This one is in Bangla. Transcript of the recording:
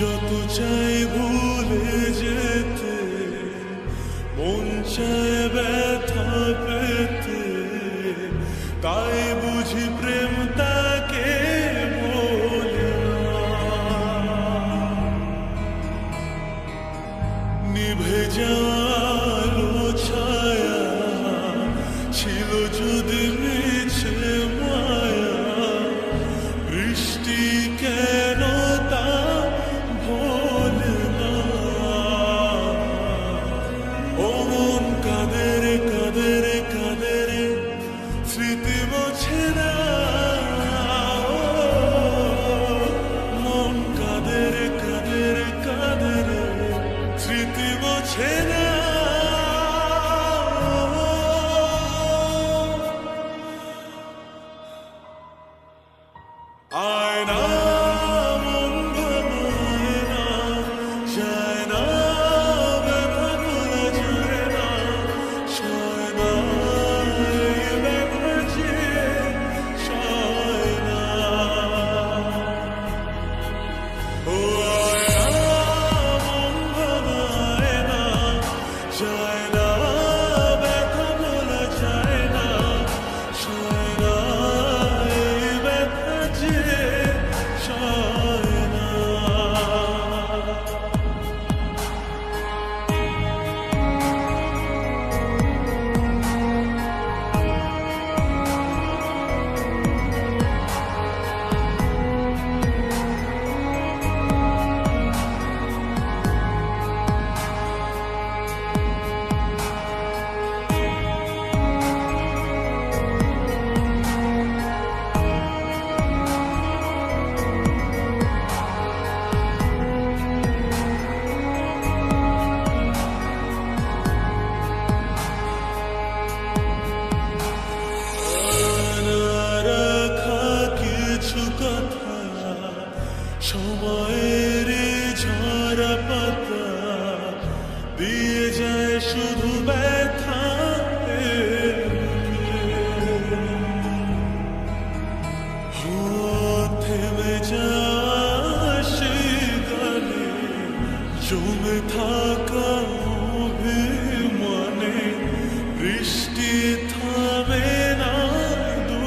যত চাই ভুলে যেতে সময়ের ঝরা পাতা দিয়ে যায় শুধু ব্যথা থেমে যাস জমে থাকা মনে বৃষ্টি থামে না দু